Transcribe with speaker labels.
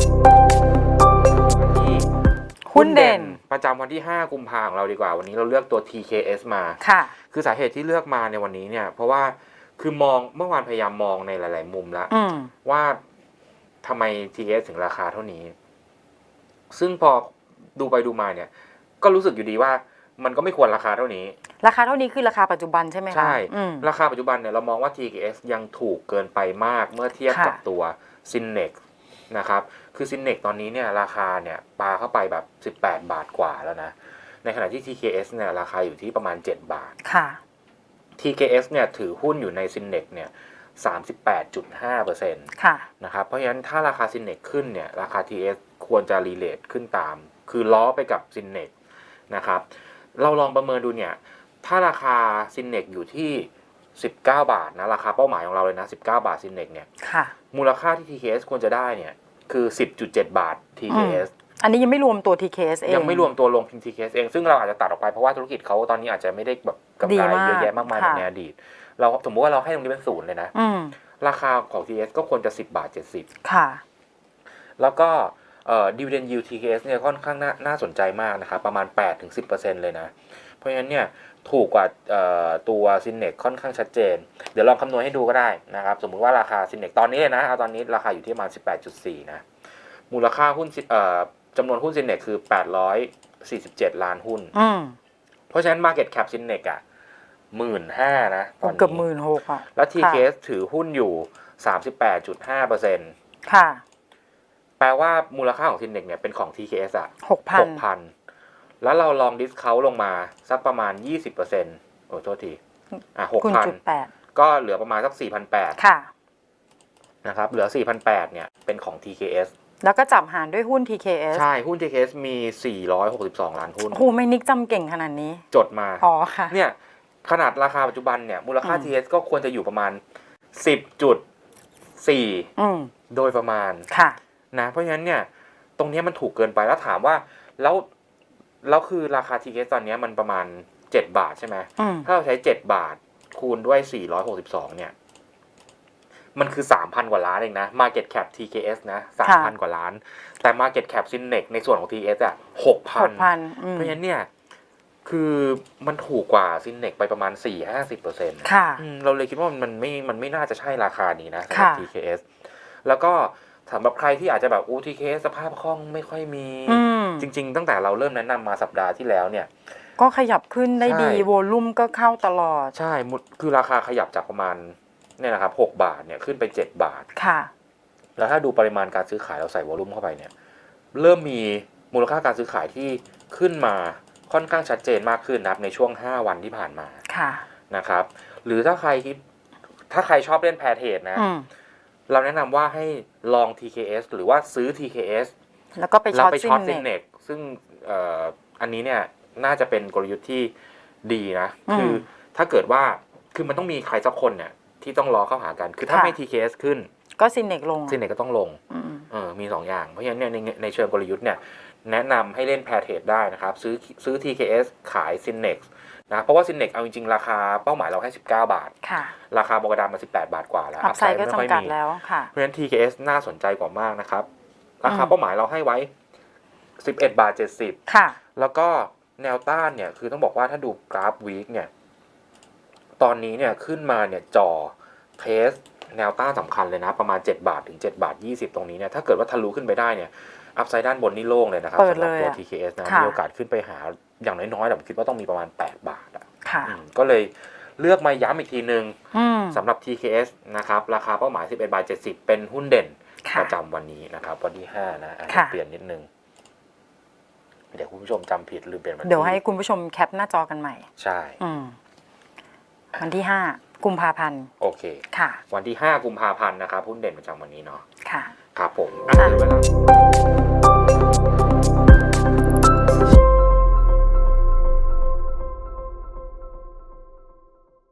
Speaker 1: ที่
Speaker 2: หุ้นเด่น
Speaker 1: ประจำวันที่ 5 กุมภาของเราดีกว่า วันนี้เราเลือกตัว TKS มา
Speaker 2: ค่ะ
Speaker 1: คือสาเหตุที่เลือกมาในวันนี้เนี่ย เพราะว่าคือมองเมื่อวานพยายามมองในหลาย ๆ มุมแล้ว
Speaker 2: อืม
Speaker 1: ว่าทำไม TKS ถึงราคาเท่านี้ ซึ่งพอดูไปดูมาเนี่ย ก็รู้สึกอยู่ดีว่ามันก็ไม่ควรราคาเท่านี้
Speaker 2: ราคาเท่านี้คือราคาปัจจุบันใช่ไหมคะ
Speaker 1: ใช่
Speaker 2: อืม
Speaker 1: ราคาปัจจุบันเนี่ยเรามองว่า TKS ยังถูกเกินไปมากเมื่อเทียบ
Speaker 2: ค่ะ
Speaker 1: กับตัว s y n n e x นะครับ คือ s y n n e x ตอนนี้เนี่ยราคาเนี่ยปาเข้าไปแบบ 18 บาทกว่าแล้วนะ ในขณะที่ TKS เนี่ยราคาอยู่ที่ประมาณ 7 บาท
Speaker 2: ค่ะ
Speaker 1: TKS เนี่ยถือหุ้นอยู่ใน s y n n e x เนี่ย38.5%น
Speaker 2: ค่ะะ
Speaker 1: ครับ เพราะฉะนั้นถ้าราคา s y n n e x ขึ้นเนี่ยราคา TKS ควรจะรีเลทขึ้นตาม คือล้อไปกับ s y n n e x นะครับ เราลองประเมินดูเนี่ย ถ้าราคา s y n n e x อยู่ที่ 19 บาทนะราคาเป้าหมายของเราเลยนะ 19 บาท s y n n e x เนี่ย
Speaker 2: ค่ะ
Speaker 1: มูลค่าที่ TKS ควรจะได้เนี่ยคือ 10.7 บาท TKS
Speaker 2: อันนี้ยังไม่รวมตัว TKS เอง
Speaker 1: ยังไม่รวมตัวลงพิมพ์ TKS เอง ซึ่งเราอาจจะตัดออกไปเพราะว่าธุรกิจเขาตอนนี้อาจจะไม่ได้แบบกำ
Speaker 2: ดี
Speaker 1: ไร
Speaker 2: มาก
Speaker 1: เยอะแยะมากมายเหมือน
Speaker 2: ค่ะ
Speaker 1: ในอดีต เราสมมติว่าเราให้ตรงนี้เป็นศูนย์เลยนะ
Speaker 2: อืม
Speaker 1: ราคาของ TKS ก็ควรจะ 10 บาท 70
Speaker 2: ค่ะ
Speaker 1: แล้วก็ เอ่อ dividend yield TKS เนี่ยค่อนข้างน่าน่าสนใจมากนะครับประมาณ 8-10%เลยนะ เพราะฉะนั้นเนี่ยถูกกว่าเอ่อตัว s y n n e x ค่อนข้างชัดเจน เดี๋ยวลองคำนวณให้ดูก็ได้นะครับ สมมุติว่าราคา s y n n e x ตอนนี้เลยนะเอาตอนนี้ราคาอยู่ที่ประมาณ 18.4 นะ มูลค่าหุ้นเอ่อจำนวนหุ้น s y n n e x คือ 847 ล้านหุ้น
Speaker 2: อืม
Speaker 1: เพราะฉะนั้น market cap s y n n e x อะหมื่นห้านะตอนนี้
Speaker 2: เกือบหมื่นหกอะ
Speaker 1: แล้ว TKS ถือหุ้นอยู่ 38.5%
Speaker 2: ค่ะ
Speaker 1: แปลว่ามูลค่าของ s y n n e x เนี่ยเป็นของ TKS อะ
Speaker 2: หกพัน
Speaker 1: หกพันแล้วเราลองดิสเขาลงมาสักประมาณยี่สิบเปอร์เซ็นต์โอ้โทษที อะหก
Speaker 2: คูณ
Speaker 1: พัน
Speaker 2: จุดแปด
Speaker 1: ก็เหลือประมาณสักสี่พันแปด
Speaker 2: ค่ะ
Speaker 1: นะครับเหลือสี่พันแปดเนี่ยเป็นของ TKS
Speaker 2: แล้วก็จับหารด้วยหุ้น TKS
Speaker 1: ใช่ หุ้น TKS มีสี่ร้อยหกสิบสองล้านหุ้น
Speaker 2: โอ้โหไม่นิกจำเก่งขนาดนี้
Speaker 1: จดมา
Speaker 2: อ๋อค่ะ
Speaker 1: เนี่ย ขนาดราคาปัจจุบันเนี่ย มูลค่า
Speaker 2: อืม
Speaker 1: TKS ก็ควรจะอยู่ประมาณสิบจุดสี่
Speaker 2: อืม
Speaker 1: โดยประมาณ
Speaker 2: ค่ะ
Speaker 1: นะเพราะฉะนั้นเนี่ยตรงเนี้ยมันถูกเกินไปแล้วถามว่าแล้วแล้วคือราคา TKS ตอนเนี้ยมันประมาณเจ็ดบาทใช่ไหม
Speaker 2: อืม
Speaker 1: ถ้าเราใช้เจ็ดบาทคูณด้วยสี่ร้อยหกสิบสองเนี่ย มันคือสามพันกว่าล้านเองนะ Market Cap TKS นะสามพันกว่าล้าน แต่ Market Cap Synex ในส่วนของ TKS อะหกพั
Speaker 2: ห
Speaker 1: น
Speaker 2: กพันอืม
Speaker 1: เพราะฉะนั้นเนี่ย คือมันถูกกว่า Synex ไปประมาณสี่ห้าสิบเปอร์เซ็นต์
Speaker 2: ค่ะ
Speaker 1: เราเลยคิดว่ามันไม่ มันไม่น่าจะใช่ราคานี้นะสำหรับ
Speaker 2: ค่ะ
Speaker 1: TKS แล้วก็ สำหรับใครที่อาจจะแบบอู้ TKS สภาพคล่องไม่ค่อยมี
Speaker 2: อืม
Speaker 1: จริง ๆ ตั้งแต่เราเริ่มแนะนำมาสัปดาห์ที่แล้วเนี่ย
Speaker 2: ก็ขยับขึ้นได้ดี
Speaker 1: ใช่
Speaker 2: โวลุ่มก็เข้าตลอด
Speaker 1: ใช่มุดคือราคาขยับจากประมาณเนี่ยนะครับหกบาทเนี่ยขึ้นไปเจ็ดบาท
Speaker 2: ค่ะ
Speaker 1: แล้วถ้าดูปริมาณการซื้อขายเราใส่วอลุ่มเข้าไปเนี่ยเริ่มมีมูลค่าการซื้อขายที่ขึ้นมาค่อนข้างชัดเจนมากขึ้นนะครับในช่วง 5 วันที่ผ่านมา
Speaker 2: ค่ะ
Speaker 1: นะครับ หรือถ้าใครคิดถ้าใครชอบเล่นแพร์เทรดนะ
Speaker 2: อืม
Speaker 1: เราแนะนำว่าให้ลอง TKS หรือว่าซื้อ TKS
Speaker 2: แล้วก็ไป
Speaker 1: แล้
Speaker 2: ช็
Speaker 1: ว
Speaker 2: อต
Speaker 1: ไป
Speaker 2: ซิ
Speaker 1: ช็อต
Speaker 2: น
Speaker 1: ซิน
Speaker 2: เน็ต
Speaker 1: เน็กซึ่งเอ่ออันนี้เนี่ยน่าจะเป็นกลยุทธ์ที่ดีนะ
Speaker 2: อืม
Speaker 1: คือถ้าเกิดว่าคือมันต้องมีใครสักคนเนี่ยที่ต้องรอเข้าหากัน คือถ้า
Speaker 2: ค่ะ
Speaker 1: ไม่ TKS ขึ้น
Speaker 2: ก็ซินเน็กลง
Speaker 1: ซินเน็กก็ต้องลง
Speaker 2: อืม
Speaker 1: เออมีสองอย่าง เพราะฉะนั้นเนี่ยในในเชิงกลยุทธ์เนี่ยแนะนำให้เล่นแพร์เทรดได้นะครับ ซื้อซื้อ TKS ขาย Synex นะเพราะว่า Synex เอาจริงๆ ราคาเป้าหมายเราแค่19 บาท
Speaker 2: ค่ะ
Speaker 1: ราคาโมกระดามา 18 บาทกว่าแล้ว
Speaker 2: อัพไซด์ก็
Speaker 1: ไม่ค่อย
Speaker 2: จำกัด
Speaker 1: มี
Speaker 2: แล้วค่ะ
Speaker 1: เพราะฉะนั้น TKS น่าสนใจกว่ามากนะครับ ราคา
Speaker 2: อืม
Speaker 1: เป้าหมายเราให้ไว้ 11 บาท 70
Speaker 2: ค่ะ
Speaker 1: แล้วก็แนวต้านเนี่ยคือต้องบอกว่าถ้าดูกราฟวีคเนี่ย ตอนนี้เนี่ยขึ้นมาเนี่ยจ่อเทสแนวต้านสำคัญเลยนะ ประมาณ 7 บาทถึง 7 บาท 20 ตรงนี้เนี่ยถ้าเกิดว่าทะลุขึ้นไปได้เนี่ยอัพไซด์ด้านบนนี่โล่งเลยนะครับ
Speaker 2: เปิด
Speaker 1: สำหรับตัว
Speaker 2: เลยอะ
Speaker 1: TKS นะ
Speaker 2: ค่ะ
Speaker 1: มีโอกาสขึ้นไปหาอย่างน้อยๆแต่ผมคิดว่าต้องมีประมาณ 8 บาทอะ
Speaker 2: ค่ะ
Speaker 1: อืมก็เลยเลือกมาย้ำอีกทีนึง
Speaker 2: อืม
Speaker 1: สำหรับ TKS นะครับราคาเป้าหมาย 11บาท70 เป็นหุ้นเด่น
Speaker 2: ค่ะ
Speaker 1: ประจำวันนี้นะครับวันที่5นะอะ
Speaker 2: ค่ะ
Speaker 1: เปลี่ยนนิดนึง เดี๋ยวคุณผู้ชมจำผิดหรือเปลี่ยนวันที่
Speaker 2: เดี๋ยวให้คุณผู้ชมแคปหน้าจอกันใหม่
Speaker 1: ใช่
Speaker 2: อืม วันที่ห้ากุมภาพันธ์
Speaker 1: โอเค
Speaker 2: ค่ะ
Speaker 1: วันที่5กุมภาพันธ์นะครับหุ้นเด่นประจำวันนี้เนาะ
Speaker 2: ค่ะ
Speaker 1: ครับผมอะ
Speaker 2: ค่ะ
Speaker 1: เหลือเวลา